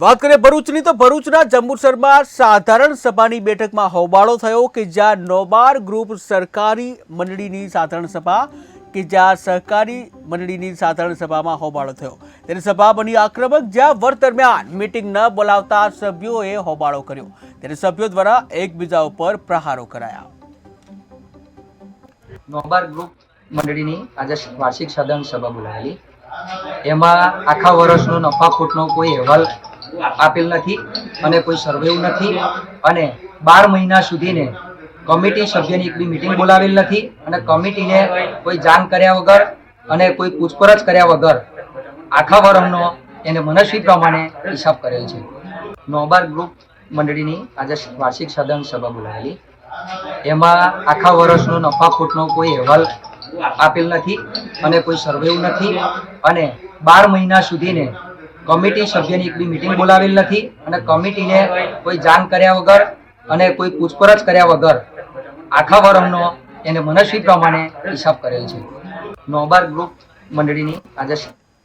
વાત કરીએ ભરૂચની, તો ભરૂચના જંબુસરમાં સાધારણ સભાની બેઠકમાં હોબાળો થયો કે જ્યાં નોબાર ગ્રુપ સરકારી મંડળીની સાધારણ સભા કે જ્યાં સહકારી મંડળીની સાધારણ સભામાં હોબાળો થયો. ત્યારે સભા બની આક્રમક, જ્યાં વર દરમિયાન મિટિંગ ન બોલાવતા સભ્યોએ હોબાળો કર્યો. ત્યારે સભ્યો દ્વારા એકબીજા ઉપર પ્રહારો કરાયા. નોબાર ગ્રુપ મંડળીની આજે વાર્ષિક સાધારણ સભા બોલાવેલી. એમાં આખા વર્ષનો નફા કોઈ અહેવાલ આપેલ નથી અને કોઈ સર્વે નથી અને બાર મહિના સુધીને કમિટી સભ્યની એક બી મિટિંગ બોલાવેલ નથી અને કમિટીને કોઈ જાણ કર્યા વગર અને કોઈ પૂછપરછ કર્યા વગર આખા વર્ષનો એને મનસ્વી પ્રમાણે હિસાબ કરેલ છે. નોબાર ગ્રુપ મંડળીની આજે વાર્ષિક સદન સભા બોલાવેલી. એમાં આખા વર્ષનો નફા ખોટનો કોઈ અહેવાલ આપેલ નથી અને કોઈ સર્વે નથી અને બાર મહિના સુધીને કમિટી સભ્યની એક બી મિટિંગ બોલાવેલ નથી અને કમિટીને કોઈ જાણ કર્યા વગર અને કોઈ પૂછપરછ કર્યા વગર આખા વરમનો એને મનસ્વી પ્રમાણે હિસાબ કરેલ છે. નોબાર ગ્રુપ મંડળીની આજે